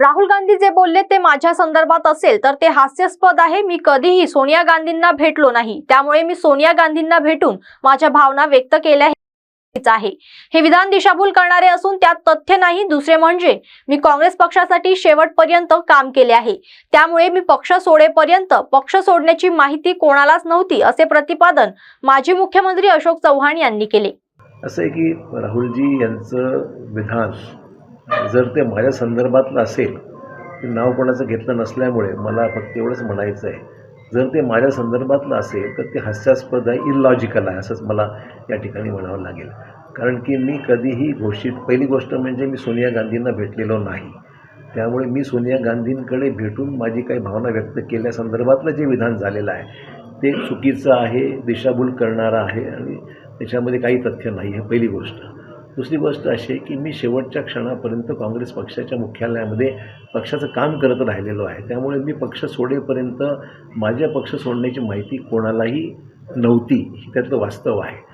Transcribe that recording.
राहुल गांधी जे बोलले ते माझ्या संदर्भात असेल तर ते हास्यास्पद आहे. मी कधीही सोनिया गांधींना भेटलो नाही. त्यामुळे मी सोनिया गांधींना भेटून माझ्या भावना व्यक्त केल्या आहे. हे विधान दिशाभूल करणारे असून त्यात तथ्य नाही. दुसरे म्हणजे मी काँग्रेस पक्षासाठी शेवटपर्यंत काम केले आहे. त्यामुळे मी पक्ष सोडेपर्यंत पक्ष सोडण्याची माहिती कोणालाच नव्हती असे प्रतिपादन माजी मुख्यमंत्री अशोक चव्हाण यांनी केले. असं आहे की राहुलजी यांचं विधान जर ते माझ्या संदर्भातलं असेल ते नाव कोणाचं घेतलं नसल्यामुळे मला फक्त एवढंच म्हणायचं आहे. जर ते माझ्या संदर्भातलं असेल तर ते हास्यास्पद आहे इलॉजिकल आहे असंच मला या ठिकाणी म्हणावं लागेल. कारण की मी कधीही घोषित पहिली गोष्ट म्हणजे मी सोनिया गांधींना भेटलेलो नाही. त्यामुळे मी सोनिया गांधींकडे भेटून माझी काही भावना व्यक्त केल्या संदर्भातलं जे विधान झालेलं आहे ते चुकीचं आहे दिशाभूल करणारं आहे आणि त्याच्यामध्ये काही तथ्य नाही आहे पहिली गोष्ट. दुसरी गोष्ट अशी आहे की मी शेवटच्या क्षणापर्यंत काँग्रेस पक्षाच्या मुख्यालयामध्ये पक्षाचं काम करत राहिलेलो आहे. त्यामुळे मी पक्ष सोडेपर्यंत माझ्या पक्ष सोडण्याची माहिती कोणालाही नव्हती. ही त्यातलं वास्तव आहे.